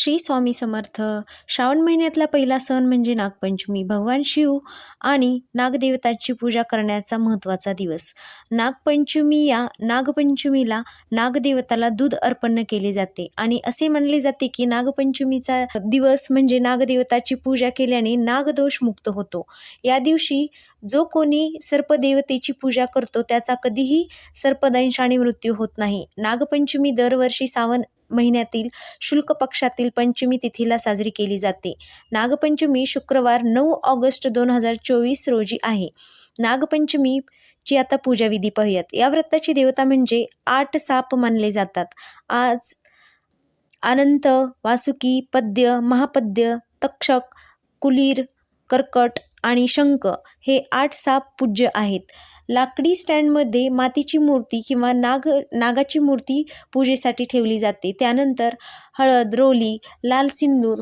श्री स्वामी समर्थ. श्रावण महिन्यातला पहिला सण म्हणजे नागपंचमी. भगवान शिव आणि नागदेवताची पूजा करण्याचा महत्त्वाचा दिवस. नागपंचमी या नागपंचमीला नागदेवताला दूध अर्पण केले जाते आणि असे मानले जाते की नागपंचमीचा दिवस म्हणजे नागदेवताची पूजा केल्याने नागदोष मुक्त होतो. या दिवशी जो कोणी सर्पदेवतेची पूजा करतो त्याचा कधीही सर्पदंश आणि मृत्यू होत नाही. नागपंचमी दरवर्षी सावन महिन्यातील शुल्क पक्षातील पंचमी तिथीला साजरी केली जाते. नागपंचमी शुक्रवार नऊ ऑगस्ट दोन हजार चोवीस रोजी आहे. नागपंचमीची आता पूजाविधी पाहूयात. या व्रताची देवता म्हणजे आठ साप मानले जातात. आज अनंत वासुकी पद्य महापद्य तक्षक कुलीर कर्कट आणि शंख हे आठ साप पूज्य आहेत. लाकडी स्टँडमध्ये मातीची मूर्ती किंवा नाग नागाची मूर्ती पूजेसाठी ठेवली जाते. त्यानंतर हळद रोली लाल सिंदूर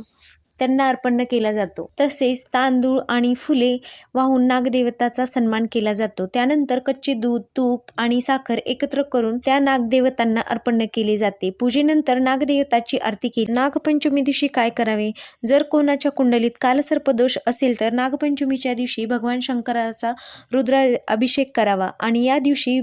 त्यांना अर्पण केला जातो. तसेच तांदूळ आणि फुले वाहून नागदेवताचा सन्मान केला जातो. त्यानंतर कच्चे दूध तूप आणि साखर एकत्र करून त्या नागदेवतांना अर्पण केले जाते. पूजेनंतर नागदेवताची आरती केली. नागपंचमी दिवशी काय करावे? जर कोणाच्या कुंडलीत कालसर्पदोष असेल तर नागपंचमीच्या दिवशी भगवान शंकराचा रुद्र अभिषेक करावा आणि या दिवशी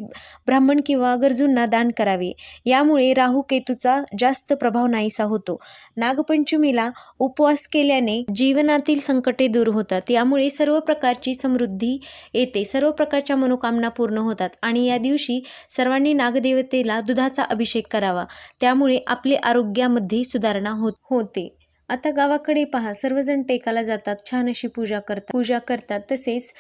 ब्राह्मण किंवा गरजूंना दान करावे. यामुळे राहू केतूचा जास्त प्रभाव नाहीसा होतो. नागपंचमीला उपवास केल्याने जीवनातील संकटे दूर होतात. यामुळे सर्व प्रकारची समृद्धी येते. सर्व प्रकारच्या मनोकामना पूर्ण होतात आणि या दिवशी सर्वांनी नागदेवतेला दुधाचा अभिषेक करावा. त्यामुळे आपले आरोग्यामध्ये सुधारणा होत होते. आता गावाकडे पहा सर्वजण टेकाला जातात छान अशी पूजा करतात. पूजा करतात. तसेच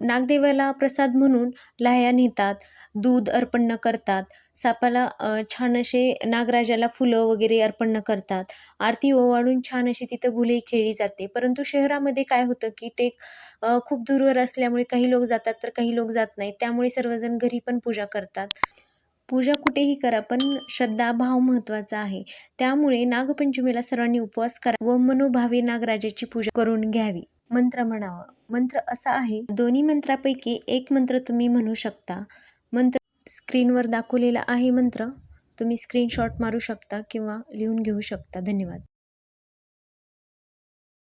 नागदेवाला प्रसाद म्हणून लाह्या नेतात दूध अर्पण करतात सापाला छान असे नागराजाला फुलं वगैरे अर्पण करतात. आरती ओवाळून छान अशी तिथं भुले खेळली जाते. परंतु शहरामध्ये काय होतं की टेक खूप दूरवर असल्यामुळे काही लोक जातात तर काही लोक जात नाहीत. त्यामुळे सर्वजण घरी पण पूजा करतात. पूजा कुठेही करा पण श्रद्धा भाव महत्त्वाचा आहे. त्यामुळे नागपंचमीला सर्वांनी उपवास करा व मनोभावे नागराजाची पूजा करून घ्यावी. मंत्र म्हणावा. मंत्र असा आहे दोन्ही मंत्रापैकी एक मंत्र तुम्ही म्हणू शकता. मंत्र स्क्रीनवर दाखवलेला आहे मंत्र. तुम्ही स्क्रीनशॉट मारू शकता किंवा लिहून घेऊ शकता. धन्यवाद.